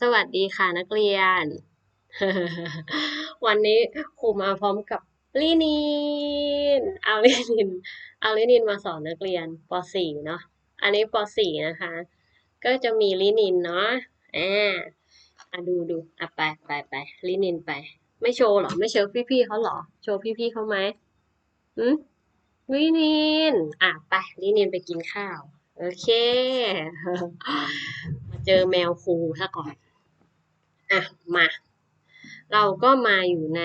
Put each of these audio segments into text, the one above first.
สวัสดีค่ะนักเรียน วันนี้ครูมาพร้อมกับลินิน เอาลินิน เอาลินินมาสอนนักเรียนป .4 เนาะ อันนี้ป .4 นะคะ ก็จะมีลินินเนาะ อ่าอะดูดูอะไปไปไปลินินไป ไม่โชว์หรอ ไม่โชว์พี่ๆเขาหรอ โชว์พี่ๆเขาไหมอืมลินิน อะไปลินินไปกินข้าว โอเค เจอแมวครูซะก่อน อะ มา เราก็มาอยู่ใน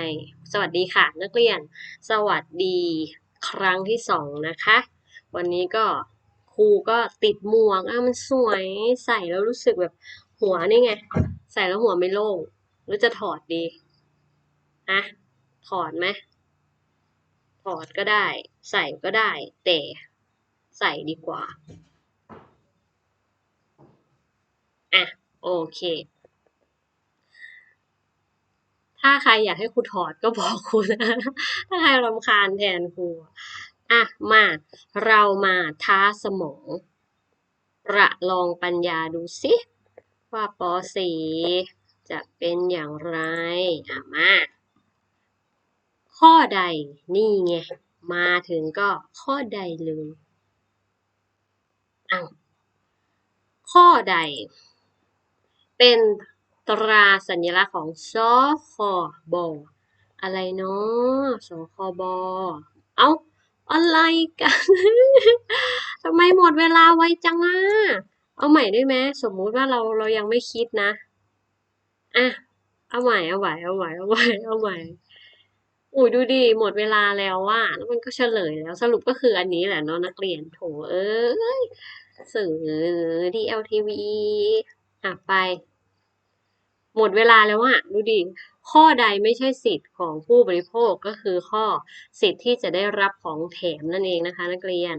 สวัสดีค่ะ นักเรียน สวัสดีครั้งที่สองนะคะ วันนี้ก็ครูก็ติดหมวกอะมันสวยใส่แล้วรู้สึกแบบหัวนี่ไง ใส่แล้วหัวไม่โล่งหรือจะถอดดีอะถอดไหมถอดก็ได้ ใส่ก็ได้ แต่ใส่ดีกว่า อะโอเค ถ้าใครอยากให้ครูถอดก็บอกครูนะ ถ้าใครรำคาญแทนครูอะมาเรามาท้าสมอง ประลองปัญญาดูสิว่าป .4 จะเป็นอย่างไรอะมาข้อใดนี่ไง มาถึงก็ข้อใดเลยอ้าวข้อใด เป็นตราสัญลักษณ์ของสคบอะไรเนาะสคบเอ้าอะไรกันทำไมหมดเวลาไวจังอะ เอาใหม่ได้ไหมสมมุติว่าเราเรายังไม่คิดนะ อะ เอาใหม่เอาใหม่เอาใหม่เอาใหม่เอาใหม่อุ้ยดูดิหมดเวลาแล้วว่าแล้วมันก็เฉลยแล้วสรุปก็คืออันนี้แหละเนาะนักเรียนโถเอ้ยสื่อ DLTV อะไป หมดเวลาแล้วอะดูดิ ข้อใดไม่ใช่สิทธิ์ของผู้บริโภคก็คือข้อสิทธิ์ที่จะได้รับของแถมนั่นเองนะคะ นักเรียน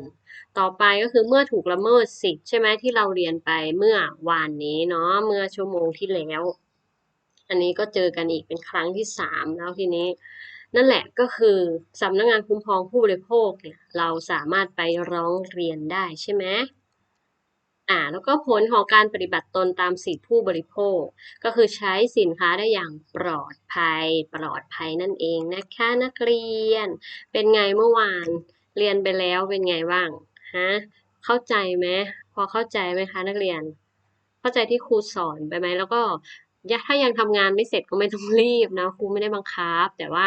ต่อไปก็คือเมื่อถูกละเมิดสิทธิ์ใช่ไหมที่เราเรียนไปเมื่อวานนี้เนาะเมื่อชั่วโมงที่แล้ว อันนี้ก็เจอกันอีกเป็นครั้งที่สามแล้วทีนี้นั่นแหละก็คือสำนักงงานคุ้มครองผู้บริโภคเนี่ยเราสามารถไปร้องเรียนได้ใช่ไหม อ่าแล้วก็ผลของการปฏิบัติตนตามสิทธิผู้บริโภค ก็คือใช้สินค้าได้อย่างปลอดภัย ปลอดภัยนั่นเองนะคะนักเรียน เป็นไงเมื่อวานเรียนไปแล้วเป็นไงบ้างฮะเข้าใจไหมพอเข้าใจไหมคะนักเรียน เข้าใจที่ครูสอนไปไหมแล้วก็ ถ้ายังทำงานไม่เสร็จก็ไม่ต้องรีบนะครูไม่ได้บังคับ แต่ว่า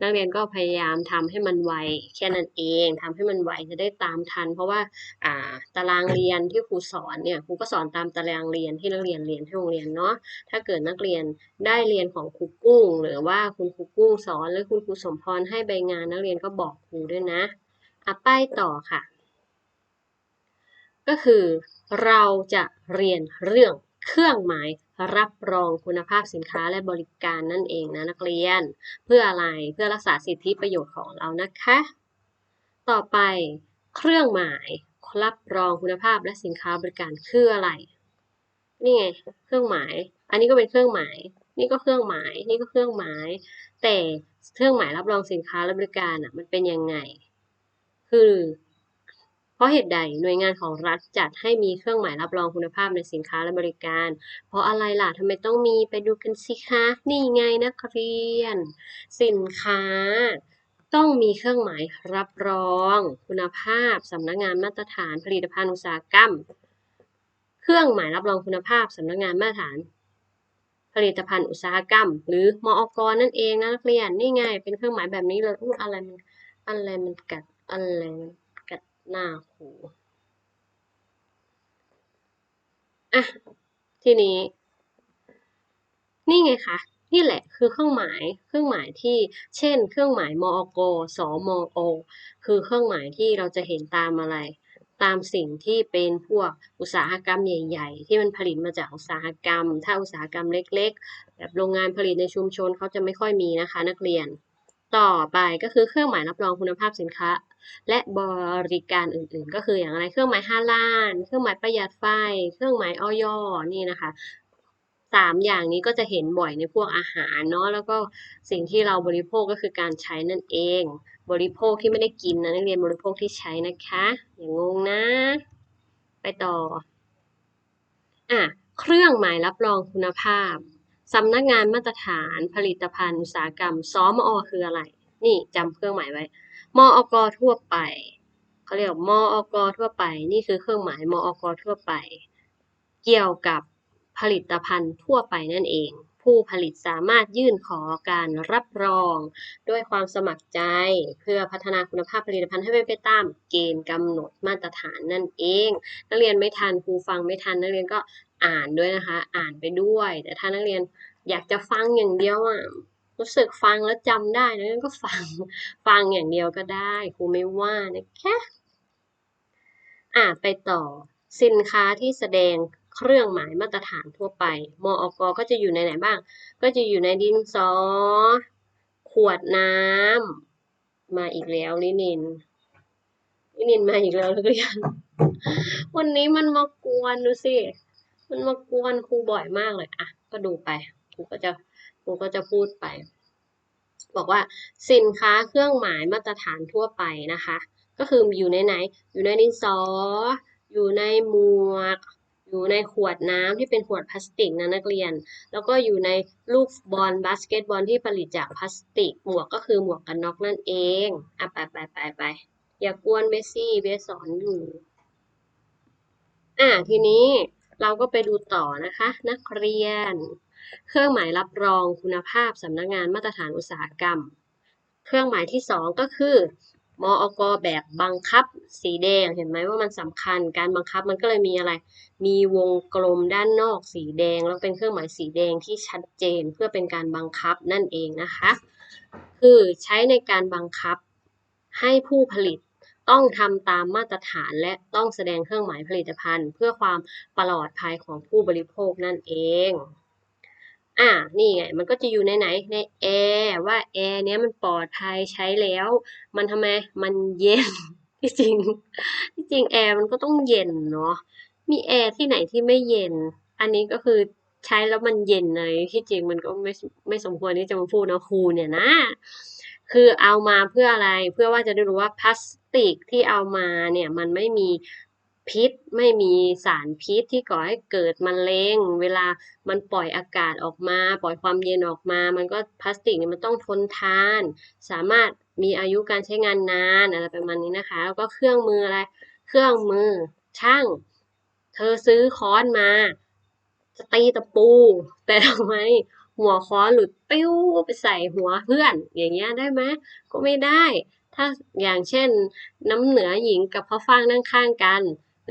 นักเรียนก็พยายามทำให้มันไวแค่นั้นเองทำให้มันไวจะได้ตามทัน เพราะว่าอ่าตารางเรียนที่ครูสอนเนี่ยครูก็สอนตามตารางเรียนที่นักเรียนเรียนที่โรงเรียนเนาะถ้าเกิดนักเรียนได้เรียนของครูกุ้ง หรือว่าคุณครูกุ้งสอน หรือคุณครูสมพรให้ใบงานนักเรียนก็บอกครูด้วยนะอะป้ายต่อค่ะ ก็คือเราจะเรียนเรื่องเครื่องหมาย รับรองคุณภาพสินค้าและบริการนั่นเองนะนักเรียน เพื่ออะไรเพื่อรักษาสิทธิประโยชน์ของเรานะคะ ต่อไปเครื่องหมายรับรองคุณภาพและสินค้าบริการคืออะไร นี่ไงเครื่องหมาย อันนี้ก็เป็นเครื่องหมาย นี่ก็เครื่องหมาย นี่ก็เครื่องหมาย แต่เครื่องหมายรับรองสินค้าและบริการอะมันเป็นยังไง คือ ราะเหตุใดหน่วยงานของรัฐจัดให้มีเครื่องหมายรับรองคุณภาพในสินค้าและบริการ เพราะอะไรล่ะทำไมต้องมีไปดูกันสิคะนี่ไงนักเรียน สินค้าต้องมีเครื่องหมายรับรอง คุณภาพสำนักงานมาตรฐานผลิตภัณฑ์อุตสาหกรรม เครื่องหมายรับรองคุณภาพสำนักงานมาตรฐาน ผลิตภัณฑ์อุตสาหกรรม หรือมอกนั่นเองนะนักเรียนนี่ไงเป็นเครื่องหมายแบบนี้เลยอู้อะไรมันอะไรมันกัดอะไรมัน หน้าครูอะทีนี้ นี่ไงคะนี่แหละคือเครื่องหมายเครื่องหมายที่เช่น เครื่องหมายมอกสมอคือเครื่องหมายที่เราจะเห็นตามอะไร ตามสิ่งที่เป็นพวกอุตสาหกรรมใหญ่ ๆ ที่มันผลิตมาจากอุตสาหกรรม ถ้าอุตสาหกรรมเล็ก ๆ แบบโรงงานผลิตในชุมชนเขาจะไม่ค่อยมีนะคะ นักเรียน ต่อไปก็คือเครื่องหมายรับรองคุณภาพสินค้า และบริการอื่นๆ ก็คืออย่างไรเครื่องหมายห้าล้าน เครื่องหมายประหยัดไฟ เครื่องหมายออยนี่นะคะสามอย่างนี้ก็จะเห็นบ่อยในพวกอาหารเนาะแล้วก็สิ่งที่เราบริโภคก็คือการใช้นั่นเอง บริโภคที่ไม่ได้กินนะนักเรียนบริโภคที่ใช้นะคะ อย่างงงนะ ไปต่ออะเครื่องหมายรับรองคุณภาพสำนักงานมาตรฐานผลิตภัณฑ์อุตสาหกรรมสมอคืออะไร นี่จำเครื่องหมายไว้ มอกทั่วไปเขาเรียกมอกทั่วไป นี่คือเครื่องหมายมอกทั่วไป เกี่ยวกับผลิตภัณฑ์ทั่วไปนั่นเอง ผู้ผลิตสามารถยื่นขอการรับรอง ด้วยความสมัครใจเพื่อพัฒนาคุณภาพผลิตภัณฑ์ให้เป็นไปตามเกณฑ์กำหนดมาตรฐานนั่นเอง นักเรียนไม่ทันครูฟังไม่ทันนักเรียนก็อ่านด้วยนะคะ อ่านไปด้วย แต่ถ้านักเรียนอยากจะฟังอย่างเดียวอะ รู้สึกฟังแล้วจำได้นักเรียนก็ฟังฟังอย่างเดียวก็ได้ครูไม่ว่านะคะอะไปต่อ สินค้าที่แสดงเครื่องหมายมาตรฐานทั่วไป มออกก็จะอยู่ในไหนบ้าง ก็จะอยู่ในดินสอ ขวดน้ำ มาอีกแล้วลินินลินินมาอีกแล้วเรียนวันนี้มันมากวนดูสิ มันมากวนครูบ่อยมากเลย อะ ก็ดูไป ครูก็จะ ครูก็จะพูดไป บอกว่าสินค้าเครื่องหมายมาตรฐานทั่วไปนะคะ ก็คืออยู่ในไหน อยู่ในดินสอ อยู่ในหมวก อยู่ในขวดน้ำที่เป็นขวดพลาสติกนะนักเรียน แล้วก็อยู่ในลูกบอลบาสเกตบอลที่ผลิตจากพลาสติก หมวกก็คือหมวกกันน็อกนั่นเองอะไปไปไปไปอย่ากวนเบสซี่เบสสอนอยู่อะทีนี้ เราก็ไปดูต่อนะคะ นักเรียน เครื่องหมายรับรองคุณภาพสำนักงานมาตรฐานอุตสาหกรรม เครื่องหมายที่สองก็คือมอกแบบบังคับสีแดง เห็นไหมว่ามันสำคัญ การบังคับมันก็เลยมีอะไร มีวงกลมด้านนอกสีแดง แล้วเป็นเครื่องหมายสีแดงที่ชัดเจนเพื่อเป็นการบังคับนั่นเองนะคะ คือใช้ในการบังคับให้ผู้ผลิต ต้องทำตามมาตรฐานและต้องแสดงเครื่องหมายผลิตภัณฑ์ เพื่อความปลอดภัยของผู้บริโภคนั่นเองอ่านี่ไง มันก็จะอยู่ในไหน ในแอร์ว่าแอร์เนี้ยมันปลอดภัยใช้แล้ว มันทำไม มันเย็น ที่จริง ที่จริงแอร์มันก็ต้องเย็นเนาะ มีแอร์ที่ไหนที่ไม่เย็น อันนี้ก็คือใช้แล้วมันเย็นเลยที่จริงมันก็ไม่ไม่สมควรที่จะมาพูดนะครูเนี่ยนะ คือเอามาเพื่ออะไรเพื่อว่าจะได้รู้ว่าพลาสติกที่เอามาเนี่ยมันไม่มีพิษไม่มีสารพิษที่ก่อให้เกิดมะเร็งเวลามันปล่อยอากาศออกมา ปล่อยความเย็นออกมา มันก็พลาสติกเนี่ยมันต้องทนทาน สามารถมีอายุการใช้งานนานอะไรประมาณนี้นะคะ แล้วก็เครื่องมืออะไร เครื่องมือช่าง เธอซื้อค้อนมา จะตีตะปู แต่ทำไม หัวค้อนหลุดปิ้วไปใส่หัวเพื่อน อย่างเงี้ยได้ไหมก็ไม่ได้ ถ้าอย่างเช่น น้ำเหนือหญิงกับพ่อฟางนั่งข้างกัน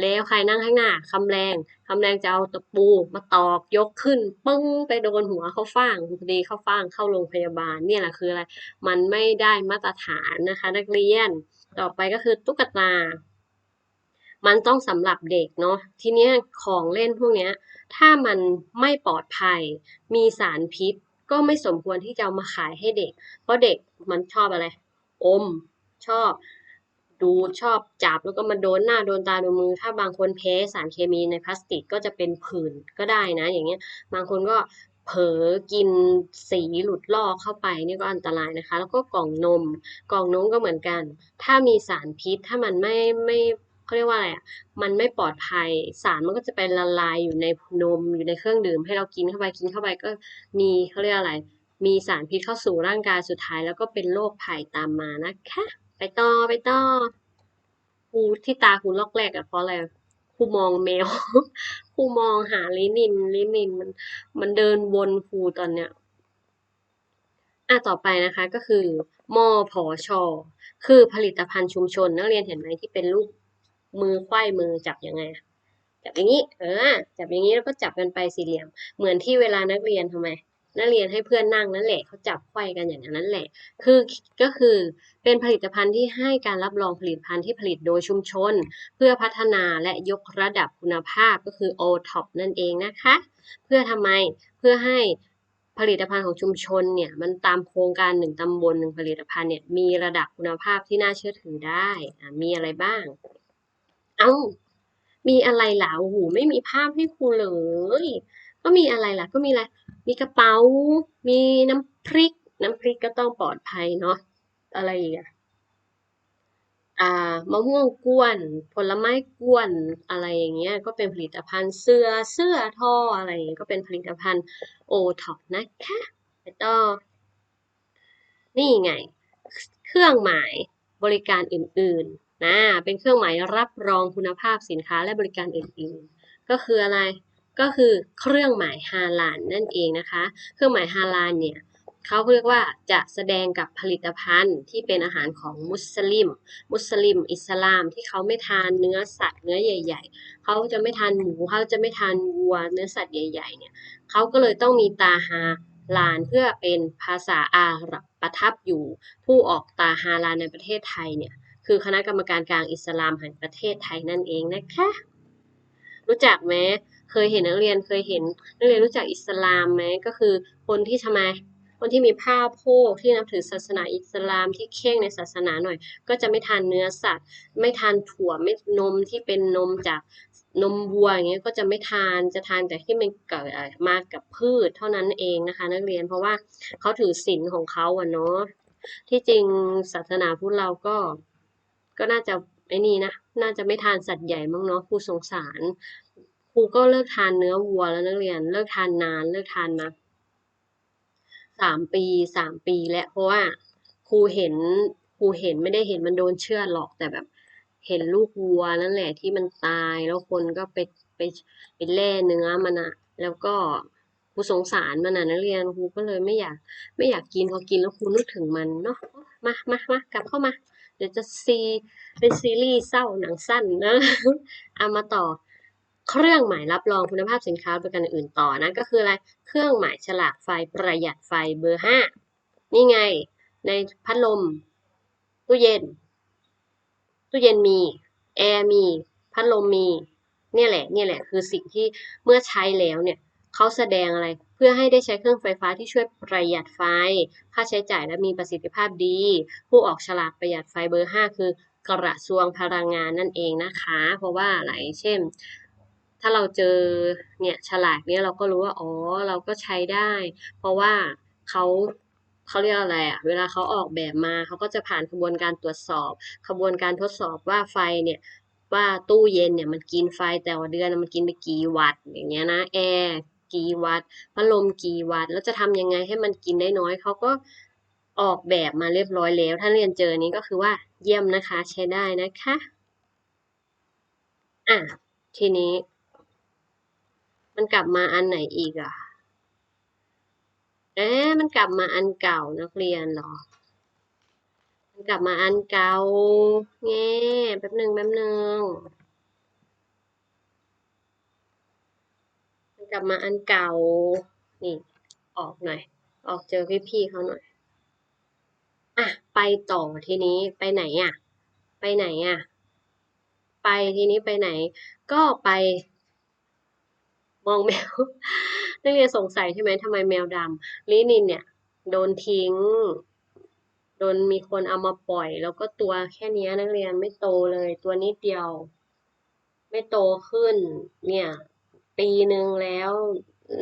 แล้วใครนั่งข้างหน้าคำแรงคำแรงจะเอาตะปูมาตอกยกขึ้นปึ้งไปโดนหัวเขาฟางพอดีเขาฟางเข้าโรงพยาบาลเนี่ยแหละคืออะไร มันไม่ได้มาตรฐานนะคะ นักเรียน ต่อไปก็คือตุ๊กตา มันต้องสำหรับเด็กเนาะทีนี้ของเล่นพวกนี้ถ้ามันไม่ปลอดภัย มีสารพิษ ก็ไม่สมควรที่จะามาขายให้เด็ก เพราะเด็กมันชอบอะไร อม ชอบ ดูชอบจับแล้วก็มาโดนหน้าโดนตาโดนมือ ถ้าบางคนแพ้สารเคมีในพลาสติกก็จะเป็นผื่นก็ได้นะ อย่างเงี้ย บางคนก็เผลอกินสีหลุดลอกเข้าไปนี่ก็อันตรายนะคะ แล้วก็กล่องนม กล่องนมก็เหมือนกัน ถ้ามีสารพิษถ้ามันไม่ไม่ เขาเรียกว่าอะไรอะมันไม่ปลอดภัย สารมันก็จะไปละลายอยู่ในนมอยู่ในเครื่องดื่ม ให้เรากินเข้าไปกินเข้าไปก็มีเขาเรียกอะไร มีสารพิษเข้าสู่ร่างกายสุดท้าย แล้วก็เป็นโรคภัยตามมานะคะไปต่อไปต่อครูที่ตาครูลอกแรกอะเพราะอะไรครูมองแมวครูมองหาลินินลินินมัน มันเดินวนครูตอนเนี้ยอะต่อไปนะคะก็คือมอผอชอคือผลิตภัณฑ์ชุมชน นักเรียนเห็นไหมที่เป็นรูป มือไขว้มือจับยังไง จับอย่างนี้ เออ จับอย่างนี้แล้วก็จับกันไปสี่เหลี่ยม เหมือนที่เวลานักเรียนทำไม นักเรียนให้เพื่อนนั่งนั่นแหละเขาจับไขว้กันอย่างนั้นแหละ คือก็คือเป็นผลิตภัณฑ์ที่ให้การรับรองผลิตภัณฑ์ที่ผลิตโดยชุมชน เพื่อพัฒนาและยกระดับคุณภาพก็คือ O-TOP นั่นเองนะคะ เพื่อทำไมเพื่อให้ผลิตภัณฑ์ของชุมชนเนี่ยมันตามโครงการหนึ่งตำบลหนึ่งผลิตภัณฑ์เนี่ยมีระดับคุณภาพที่น่าเชื่อถือได้อะมีอะไรบ้าง เอ้า มีอะไรล่ะโอ้โหไม่มีภาพให้ครูเลย ก็มีอะไรล่ะ ก็มีอะไร มีกระเป๋า มีน้ำพริก น้ำพริกก็ต้องปลอดภัยเนาะ อะไรอีกอะอ่ามะม่วงกวน ผลไม้กวน อะไรอย่างเงี้ย ก็เป็นผลิตภัณฑ์เสื้อ เสื้อท่ออะไรอย่างเงี้ย ก็เป็นผลิตภัณฑ์โอท็อปนะคะไปต่อ นี่ไง เครื่องหมายบริการอื่น ๆ นะเป็นเครื่องหมายรับรองคุณภาพสินค้าและบริการอื่นๆ ก็คืออะไรก็คือเครื่องหมายฮาลาลนั่นเองนะคะ เครื่องหมายฮาลาลเนี่ยเขาเรียกว่าจะแสดงกับผลิตภัณฑ์ที่เป็นอาหารของมุสลิม มุสลิม อิสลามที่เขาไม่ทานเนื้อสัตว์เนื้อใหญ่ ๆ เขาจะไม่ทานหมูเขาจะไม่ทานวัวเนื้อสัตว์ใหญ่ ๆ เนี่ยเขาก็เลยต้องมีตาฮาลานเพื่อเป็นภาษาอาหรับประทับอยู่ ผู้ออกตาฮาลานในประเทศไทยเนี่ย คือคณะกรรมการกลางอิสลามแห่งประเทศไทยนั่นเองนะคะ รู้จักไหมเคยเห็นนักเรียนเคยเห็นนักเรียนรู้จักอิสลามไหมก็คือคนที่ทำไมคนที่มีผ้าโพกที่นับถือศาสนาอิสลามที่เข่งในศาสนาหน่อย ก็จะไม่ทานเนื้อสัตว์ ไม่ทานถั่วไม่นมที่เป็นนมจากนมวัวอย่างเงี้ยก็จะไม่ทานจะทานแต่ที่มันเกิดมากับพืชเท่านั้นเองนะคะ นักเรียนเพราะว่าเขาถือศีลของเขาอะเนาะที่จริงศาสนาพุทธเราก็ ก็น่าจะไอ้นี่นะ น่าจะไม่ทานสัตว์ใหญ่มั้งเนาะครูสงสาร ครูก็เลิกทานเนื้อวัวแล้วนักเรียน เลิกทานนาน เลิกทานมาสามปีสามปีแล้วเพราะว่าครูเห็นครูเห็นไม่ได้เห็นมันโดนเชือหรอกแต่แบบ เห็นลูกวัวนั่นแหละที่มันตายแล้วคนก็ไปไปไปแล่เนื้อมันอะแล้วก็ครูสงสารมันอะนักเรียนครูก็เลยไม่อยาก ไม่อยากกินพอกินแล้วครูนึกถึงมันเนาะมามา มากลับเข้ามา เดี๋ยวจะซีเป็นซีรีส์เศร้าหนังสั้นนะเอามาต่อเครื่องหมายรับรองคุณภาพสินค้าประกันอื่นต่อนะก็คืออะไรเครื่องหมายฉลากไฟประหยัดไฟเบอร์ห้านี่ไง ในพัดลม ตู้เย็น ตู้เย็นมี แอร์มี พัดลมมี เนี่ยแหละเนี่ยแหละ คือสิ่งที่เมื่อใช้แล้วเนี่ย เขาแสดงอะไร เพื่อให้ได้ใช้เครื่องไฟฟ้าที่ช่วยประหยัดไฟ ค่าใช้จ่ายและมีประสิทธิภาพดี ผู้ออกฉลากประหยัดไฟเบอร์ 5 คือกระทรวงพลังงานนั่นเองนะคะ เพราะว่าอะไรเช่น ถ้าเราเจอเนี่ยฉลากเนี้ยเราก็รู้ว่าอ๋อเราก็ใช้ได้ เพราะว่าเขาเขาเรียกอะไรอะเวลาเขาออกแบบมาเขาก็จะผ่านกระบวนการตรวจสอบกระบวนการทดสอบว่าไฟเนี่ยว่าตู้เย็นเนี่ยมันกินไฟแต่ละเดือนมันกินไปกี่วัตต์อย่างเงี้ยนะแอร์ กี่วัตต์พัดลมกี่วัตต์แล้วจะทำยังไงให้มันกินได้น้อยเขาก็ออกแบบมาเรียบร้อยแล้ว ถ้าเรียนเจอนี้ก็คือว่าเยี่ยมนะคะใช้ได้นะคะอะทีนี้ มันกลับมาอันไหนอีกอะเอ๊ะมันกลับมาอันเก่านักเรียนหรอ มันกลับมาอันเก่าแง่แป๊บหนึ่งแป๊บหนึ่งมัน กลับมาอันเก่า นี่ ออกหน่อย ออกเจอพี่ๆเขาหน่อย อะ ไปต่อทีนี้ไปไหนอะ ไปไหนอะ ไปทีนี้ไปไหน ก็ไป มองแมว นักเรียนสงสัยใช่ไหมทำไมแมวดำลินินเนี่ย โดนทิ้ง โดนมีคนเอามาปล่อย แล้วก็ตัวแค่นี้นักเรียนไม่โตเลย ตัวนิดเดียว ไม่โตขึ้น เนี่ย ปีหนึ่งแล้ว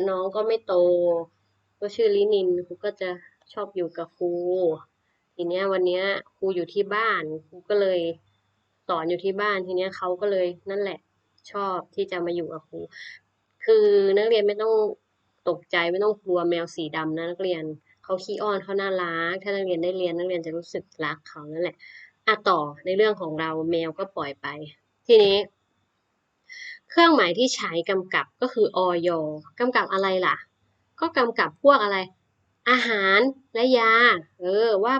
น้องก็ไม่โต ก็ชื่อลินินครูก็จะชอบอยู่กับครูทีเนี้ยวันเนี้ยครูอยู่ที่บ้านครูก็เลยสอนอยู่ที่บ้านทีเนี้ยเขาก็เลยนั่นแหละชอบที่จะมาอยู่กับครูคือนักเรียนไม่ต้องตกใจไม่ต้องกลัวแมวสีดำนะนักเรียนเขาขี้อ้อนเขาน่ารักถ้านักเรียนได้เรียนนักเรียนจะรู้สึกรักเขานั่นแหละอะต่อในเรื่องของเราแมวก็ปล่อยไป ทีนี้ เครื่องหมายที่ใช้กำกับก็คืออย กำกับอะไรล่ะ ก็กำกับพวกอะไร อาหารและยา เออว่า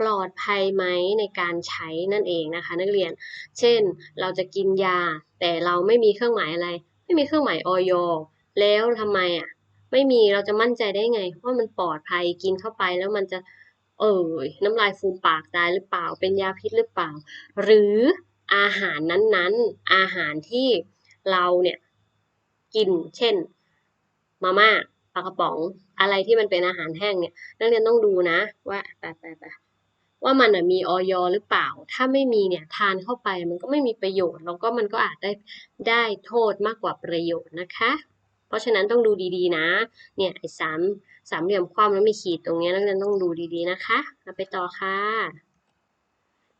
ปลอดภัยไหมในการใช้นั่นเองนะคะ นักเรียน เช่น เราจะกินยา แต่เราไม่มีเครื่องหมายอะไร ไม่มีเครื่องหมายอยแล้วทำไมอะ ไม่มีเราจะมั่นใจได้ไงว่ามันปลอดภัยกินเข้าไปแล้วมันจะเออน้ำลายฟูมปากตายหรือเปล่า เป็นยาพิษหรือเปล่า หรือ อาหารนั้นๆ อาหารที่เราเนี่ยกิน เช่น มาม่าปลากระป๋อง อะไรที่มันเป็นอาหารแห้งเนี่ย นักเรียนต้องดูนะ ว่าไปไปไปว่ามันมีออยหรือเปล่า ถ้าไม่มีเนี่ยทานเข้าไปมันก็ไม่มีประโยชน์ แล้วก็มันก็อาจได้ได้โทษมากกว่าประโยชน์นะคะ เพราะฉะนั้นต้องดูดีๆนะ เนี่ยไอ้สามสามเหลี่ยมความแล้วมีขีดตรงนี้นักเรียนต้องดูดีๆนะคะเราไปต่อค่ะ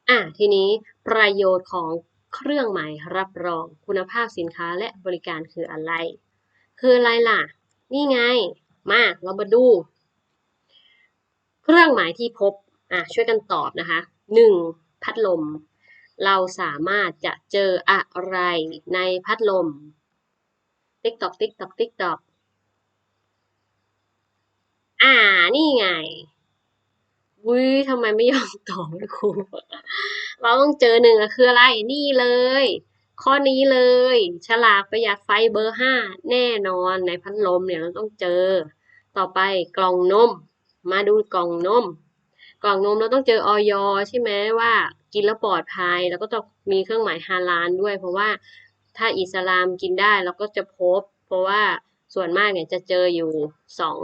อะทีนี้ประโยชน์ของเครื่องหมายรับรองคุณภาพสินค้าและบริการคืออะไร คืออะไรล่ะ นี่ไง มาเรามาดู เครื่องหมายที่พบอะช่วยกันตอบนะคะหนึ่งพัดลม เราสามารถจะเจออะไรในพัดลม ติ๊กตอกติ๊กตอกติ๊กตอกอ่า นี่ไงวุ้ยทำไมไม่ยอมตอบครู เราต้องเจอหนึ่งคืออะไรนี่เลย ข้อนี้เลย ฉลากประหยัดไฟเบอร์ห้าแน่นอนในพัดลมเนี่ยเราต้องเจอ ต่อไปกล่องนม มาดูกล่องนม กล่องนมเราต้องเจอออยใช่ไหมว่ากินแล้วปลอดภัย แล้วก็ต้องมีเครื่องหมายฮาลาลด้วย เพราะว่าถ้าอิสลามกินได้เราก็จะพบ เพราะว่าส่วนมากเนี่ยจะเจออยู่สอง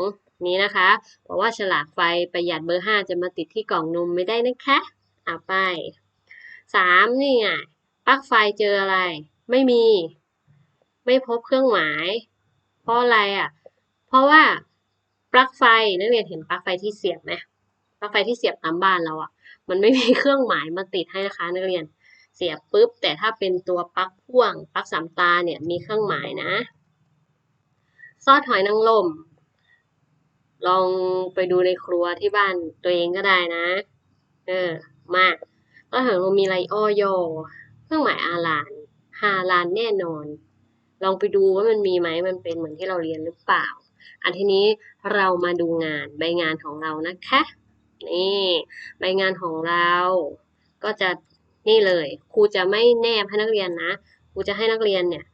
นี้นะคะ เพราะว่าฉลากไฟประหยัดเบอร์ห้าจะมาติดที่กล่องนมไม่ได้นะคะ เอะไป สามนี่ไงปลั๊กไฟเจออะไร ไม่มี ไม่พบเครื่องหมาย เพราะอะไรอะ เพราะว่าปลั๊กไฟนักเรียนเห็นปลั๊กไฟที่เสียบไหมปลั๊กไฟที่เสียบตามบ้านเราอะ มันไม่มีเครื่องหมายมาติดให้นะคะนักเรียนเสียบปุ๊บ แต่ถ้าเป็นตัวปลั๊กพ่วงปลั๊กสามตาเนี่ยมีเครื่องหมายนะซอสหอยนางรมลองไปดูในครัวที่บ้านตัวเองก็ได้นะ เออ มา ก็ถามว่ามีอะไรออยเครื่องหมายอาลานฮาลานแน่นอน ลองไปดูว่ามันมีไหมมันเป็นเหมือนที่เราเรียนหรือเปล่า อันทีนี้เรามาดูงานใบงานของเรานะคะนี่ใบงานของเรา ก็จะนี่เลยครูจะไม่แนบให้นักเรียนนะครูจะให้นักเรียนเนี่ย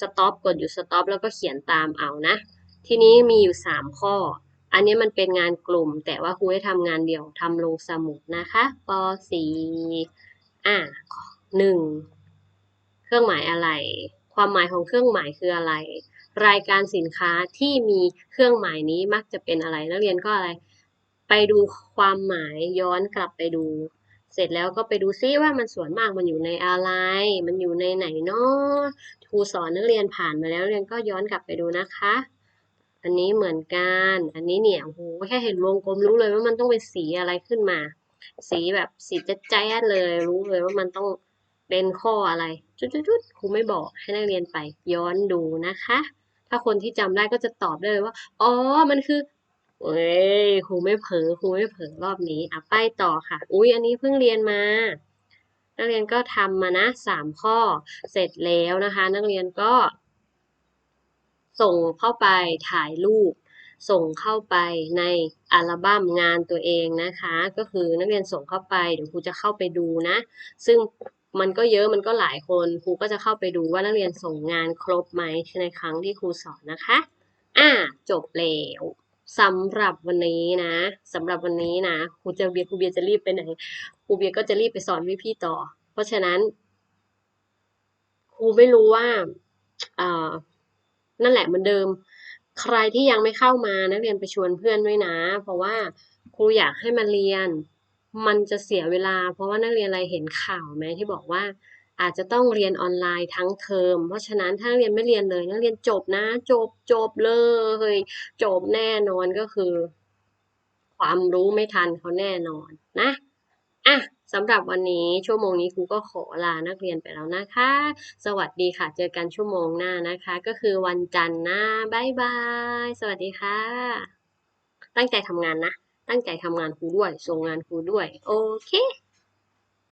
สต็อปกดอยู่สต็อปแล้วก็เขียนตามเอานะ ทีนี้มีอยู่สามข้อ อันนี้มันเป็นงานกลุ่ม แต่ว่าครูให้ทำงานเดี่ยวทำลงสมุดนะคะป .4 อะหนึ่งเครื่องหมายอะไร ความหมายของเครื่องหมายคืออะไร รายการสินค้าที่มีเครื่องหมายนี้มักจะเป็นอะไร นักเรียนก็อะไร ไปดูความหมายย้อนกลับไปดู เสร็จแล้วก็ไปดูซิว่ามันส่วนมากมันอยู่ในอะไร มันอยู่ในไหนเนาะครูสอนนักเรียนผ่านมาแล้วนักเรียนก็ย้อนกลับไปดูนะคะ อันนี้เหมือนกัน อันนี้เนี่ย โอ้โห แค่เห็นวงกลมรู้เลยว่ามันต้องเป็นสีอะไรขึ้นมา สีแบบสีจะแจ๊ดเลย รู้เลยว่ามันต้องเป็นข้ออะไร จุดๆครูไม่บอกให้นักเรียนไป ย้อนดูนะคะ ถ้าคนที่จำได้ก็จะตอบได้เลยว่า อ๋อ มันคือเอ้ยครูไม่เผลอครูไม่เผลอรอบนี้ อะไปต่อค่ะ อุ้ยอันนี้เพิ่งเรียนมา นักเรียนก็ทำมานะสามข้อ เสร็จแล้วนะคะ นักเรียนก็ ส่งเข้าไปถ่ายรูป ส่งเข้าไปในอัลบั้มงานตัวเองนะคะ ก็คือนักเรียนส่งเข้าไปเดี๋ยวครูจะเข้าไปดูนะ ซึ่งมันก็เยอะมันก็หลายคนครูก็จะเข้าไปดูว่านักเรียนส่งงานครบไหมในครั้งที่ครูสอนนะคะ อ่าจบแล้วสำหรับวันนี้นะสำหรับวันนี้นะครูจะเบียครูเบียจะรีบไปไหนครูเบียก็จะรีบไปสอนพี่พี่ต่อ เพราะฉะนั้นครูไม่รู้ว่าอ่า นั่นแหละเหมือนเดิม ใครที่ยังไม่เข้ามานักเรียนไปชวนเพื่อนด้วยนะ เพราะว่าครูอยากให้มาเรียน มันจะเสียเวลา เพราะว่านักเรียนอะไรเห็นข่าวไหมที่บอกว่า อาจจะต้องเรียนออนไลน์ทั้งเทอม เพราะฉะนั้นถ้านักเรียนไม่เรียนเลยนักเรียนจบนะ จบจบเลยจบแน่นอนก็คือ ความรู้ไม่ทันเขาแน่นอนนะอะ สำหรับวันนี้ชั่วโมงนี้ครูก็ขอลานักเรียนไปแล้วนะคะ สวัสดีค่ะ เจอกันชั่วโมงหน้านะคะ ก็คือวันจันทร์นะบายบาย สวัสดีค่ะ ตั้งใจทำงานนะ ตั้งใจทำงานครูด้วย ส่งงานครูด้วย โอเค